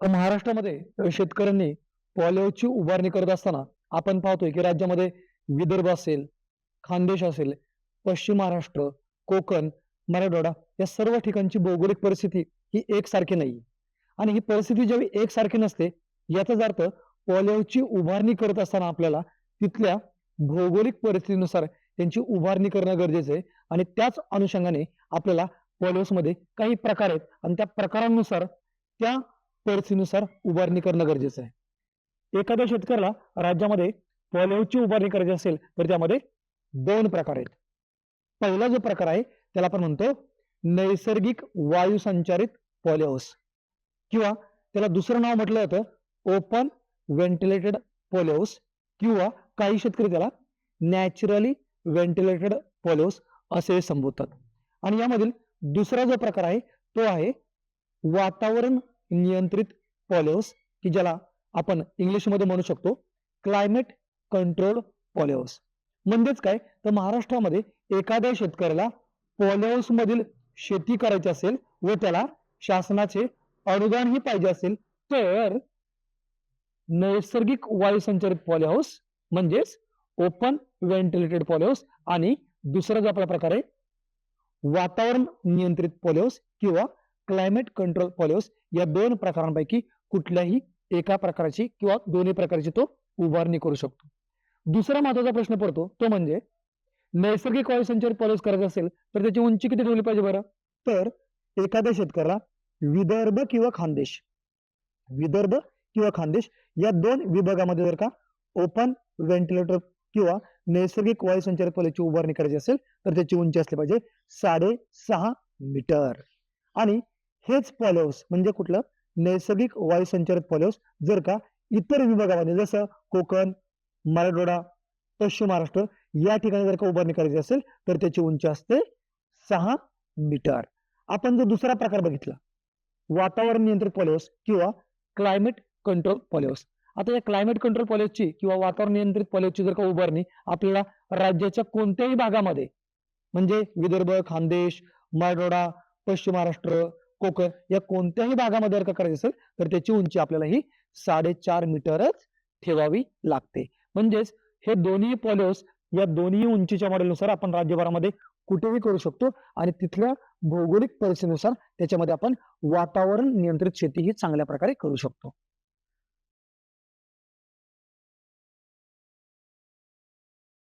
तर महाराष्ट्रामध्ये शेतकऱ्यांनी पॉलिओची उभारणी करत असताना आपण पाहतोय की राज्यामध्ये विदर्भ असेल खानदेश असेल पश्चिम महाराष्ट्र कोकण मराठवाडा या सर्व ठिकाणची भौगोलिक परिस्थिती ही एकसारखी नाही आणि ही परिस्थिती जेव्हा एकसारखी नसते याचाच अर्थ पॉलिओची उभारणी करत असताना आपल्याला तिथल्या भौगोलिक परिस्थितीनुसार त्यांची उभारणी करणं गरजेचं आहे. आणि त्याच अनुषंगाने आपल्याला पॉलिओसमध्ये काही प्रकार आहेत. आणि त्या प्रकारांनुसार त्या परिस्थितीनुसार उभारणी करणं गरजेचं आहे. एखाद्या शेतकऱ्याला राज्यामध्ये पॉलिओची उभारणी करायची असेल तर त्यामध्ये दोन प्रकार आहेत. पहिला जो प्रकार आहे त्याला आपण म्हणतो नैसर्गिक वायू संचारित पॉलिओस किंवा त्याला दुसरं नाव म्हटलं जातं ओपन व्हेंटिलेटेड पॉलिओस किंवा काही शेतकरी त्याला नॅचरली व्हेंटिलेटेड पॉलिओस असे संबोधतात. आणि यामधील दुसरा जो प्रकार आहे तो आहे वातावरण नियंत्रित पॉलिओस की ज्याला आपण इंग्लिशमध्ये म्हणू शकतो क्लायमेट कंट्रोल पॉलिओस म्हणजेच काय? तर महाराष्ट्रामध्ये एखाद्या शेतकऱ्याला पॉलिओस मधील शेती करायची असेल व त्याला शासनाचे अनुदानही पाहिजे असेल तर नैसर्गिक वायू संचारित पॉलिहाऊस म्हणजेच ओपन व्हेंटिलेटेड पॉलिहाऊस आणि दुसरा जो आपल्या प्रकार आहे वातावरण नियंत्रित पॉलिहाऊस किंवा क्लायमेट कंट्रोल पॉलिओस या दोन प्रकारांपैकी कुठल्याही एका प्रकारची किंवा दोन्ही प्रकारची तो उभारणी करू शकतो. दुसरा महत्त्वाचा प्रश्न पडतो तो म्हणजे नैसर्गिक वायू संचारित करायचा असेल तर त्याची उंची किती ठेवली पाहिजे बरं? तर एखाद्या शेतकऱ्याला विदर्भ किंवा खानदेश विदर्भ किंवा खानदेश या दोन विभागामध्ये जर का ओपन व्हेंटिलेटर किंवा नैसर्गिक वायू संचार पॉलिसची उभारणी करायची असेल तर त्याची उंची असली पाहिजे साडेसहा मीटर. आणि हेच पॉलिओस म्हणजे कुठलं? नैसर्गिक वायू संचारित पॉलिहाऊस जर का इतर विभागामध्ये जसं कोकण मराठवाडा पश्चिम महाराष्ट्र या ठिकाणी जर का उभारणी करायची असेल तर त्याची उंची असते सहा मीटर. आपण जो दुसरा प्रकार बघितला वातावरण नियंत्रित पॉलिओस किंवा क्लायमेट कंट्रोल पॉलिओस आता या क्लायमेट कंट्रोल पॉलिओसची किंवा वातावरण नियंत्रित पॉलिओसची जर का उभारणी आपल्याला राज्याच्या कोणत्याही भागामध्ये म्हणजे विदर्भ खानदेश मराठवाडा पश्चिम महाराष्ट्र कोकण या कोणत्याही भागामध्ये जर का करायचं असेल तर त्याची उंची आपल्याला ही साडेचार मीटरच ठेवावी लागते. म्हणजेच हे दोन्ही पॉलिओस या दोन्ही उंचीच्या मॉडेलनुसार आपण राज्यभरामध्ये कुठेही करू शकतो आणि तिथल्या भौगोलिक परिस्थितीनुसार त्याच्यामध्ये आपण वातावरण नियंत्रित शेती ही चांगल्या प्रकारे करू शकतो.